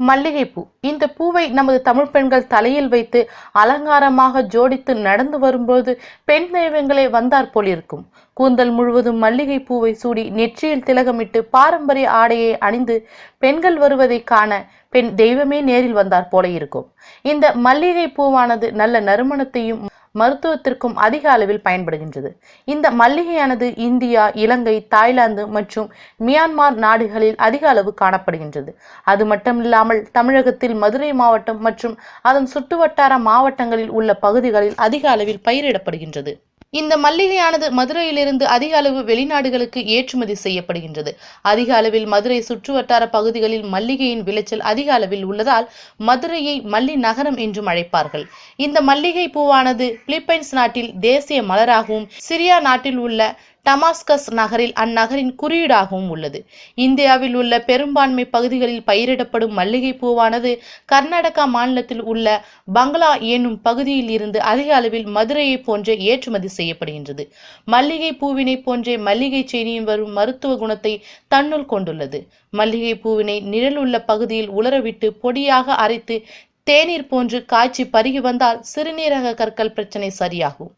மல்லிகைப்பூ. இந்த பூவை நமது தமிழ் பெண்கள் தலையில் வைத்து அலங்காரமாக ஜோடித்து நடந்து வரும்போது பெண் தெய்வங்களே வந்தார் போலிருக்கும். கூந்தல் முழுவதும் மல்லிகை பூவை சூடி நெற்றியில் திலகமிட்டு பாரம்பரிய ஆடையை அணிந்து பெண்கள் வருவதை காண பெண் தெய்வமே நேரில் வந்தார் போல இருக்கும். இந்த மல்லிகை பூவானது நல்ல நறுமணத்தையும் மருத்துவத்திற்கும் அதிக அளவில் பயன்படுகின்றது. இந்த மல்லிகையானது இந்தியா இலங்கை தாய்லாந்து மற்றும் மியான்மர் நாடுகளில் அதிக அளவு காணப்படுகின்றது. அது மட்டுமில்லாமல் தமிழகத்தில் மதுரை மாவட்டம் மற்றும் அதன் சுற்றுவட்டார மாவட்டங்களில் உள்ள பகுதிகளில் அதிக அளவில் பயிரிடப்படுகின்றது. இந்த மல்லிகையானது மதுரையிலிருந்து அதிக அளவு வெளிநாடுகளுக்கு ஏற்றுமதி செய்யப்படுகின்றது. அதிக அளவில் மதுரை சுற்றுவட்டார பகுதிகளில் மல்லிகையின் விளைச்சல் அதிக அளவில் உள்ளதால் மதுரையை மல்லி நகரம் என்றும் அழைப்பார்கள். இந்த மல்லிகை பூவானது பிலிப்பைன்ஸ் நாட்டில் தேசிய மலராகவும் சிரியா நாட்டில் உள்ள டமாஸ்கஸ் நகரில் அந்நகரின் குறியீடாகவும் உள்ளது. இந்தியாவில் உள்ள பெரும்பான்மை பகுதிகளில் பயிரிடப்படும் மல்லிகை பூவானது கர்நாடகா மாநிலத்தில் உள்ள பங்களா என்னும் பகுதியில் இருந்து அதிக அளவில் மதுரையை போன்ற ஏற்றுமதி செய்யப்படுகின்றது. மல்லிகை பூவினை போன்றே மல்லிகை செடியும் வரும் மருத்துவ குணத்தை தன்னுள் கொண்டுள்ளது. மல்லிகை பூவினை நிழலுள்ள பகுதியில் உலரவிட்டு பொடியாக அரைத்து தேநீர் போன்று காய்ச்சி பருகி வந்தால் சிறுநீரக கற்கள் பிரச்சனை சரியாகும்.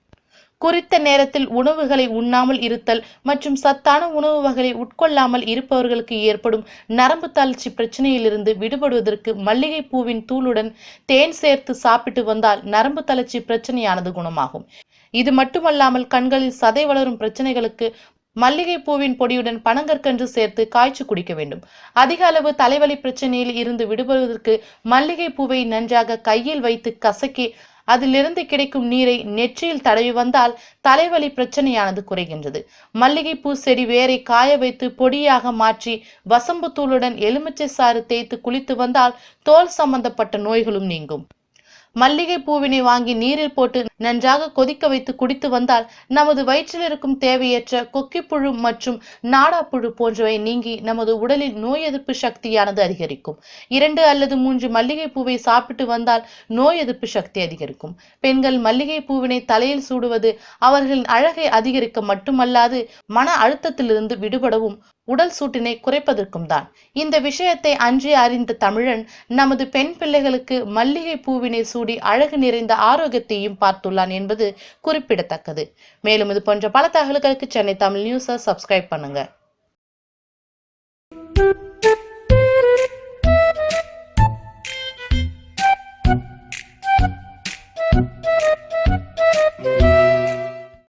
குறித்த நேரத்தில் உணவுகளை உண்ணாமல் இருத்தல் மற்றும் சத்தான உணவு வகைகளை உட்கொள்ளாமல் இருப்பவர்களுக்கு ஏற்படும் நரம்பு தளர்ச்சி பிரச்சனையிலிருந்து விடுபடுவதற்கு மல்லிகை பூவின் தூளுடன் தேன் சேர்த்து சாப்பிட்டு வந்தால் நரம்பு தளர்ச்சி பிரச்சனையானது குணமாகும். இது மட்டுமல்லாமல் கண்களில் சதை வளரும் பிரச்சனைகளுக்கு மல்லிகை பூவின் பொடியுடன் பனங்கற்கன்று சேர்த்து காய்ச்சி குடிக்க வேண்டும். அதிக அளவு தலைவலி பிரச்சனையில் இருந்து விடுபடுவதற்கு மல்லிகை பூவை நன்றாக கையில் வைத்து கசக்கி அதிலிருந்து கிடைக்கும் நீரை நெற்றியில் தடவி வந்தால் தலைவலி பிரச்சனையானது குறைகின்றது. மல்லிகைப்பூ செடி வேரை காய வைத்து பொடியாக மாற்றி வசம்பு தூளுடன் எலுமிச்சை சாறு தேய்த்து குளித்து வந்தால் தோல் சம்பந்தப்பட்ட நோய்களும் நீங்கும். மல்லிகை பூவினை வாங்கி நீரில் போட்டு நன்றாக கொதிக்க வைத்து குடித்து வந்தால் நமது வயிற்றில் இருக்கும் தேவையற்ற கொக்கிப்புழு மற்றும் நாடாப்புழு போன்றவை நீங்கி நமது உடலில் நோய் எதிர்ப்பு சக்தியானது அதிகரிக்கும். இரண்டு அல்லது மூன்று மல்லிகை பூவை சாப்பிட்டு வந்தால் நோய் எதிர்ப்பு சக்தி அதிகரிக்கும். பெண்கள் மல்லிகை பூவினை தலையில் சூடுவது அவர்களின் அழகை அதிகரிக்க மட்டுமல்லாது மன அழுத்தத்திலிருந்து விடுபடவும் உடல் சூட்டினை குறைப்பதற்கும் தான். இந்த விஷயத்தை அன்றே அறிந்த தமிழன் நமது பெண் பிள்ளைகளுக்கு மல்லிகை பூவினை சூடி அழகு நிறைந்த ஆரோக்கியத்தையும் பார்த்துள்ளான் என்பது குறிப்பிடத்தக்கது. மேலும் இது போன்ற பல தகவல்களுக்கு சென்னை தமிழ் நியூஸை சப்ஸ்கிரைப் பண்ணுங்க.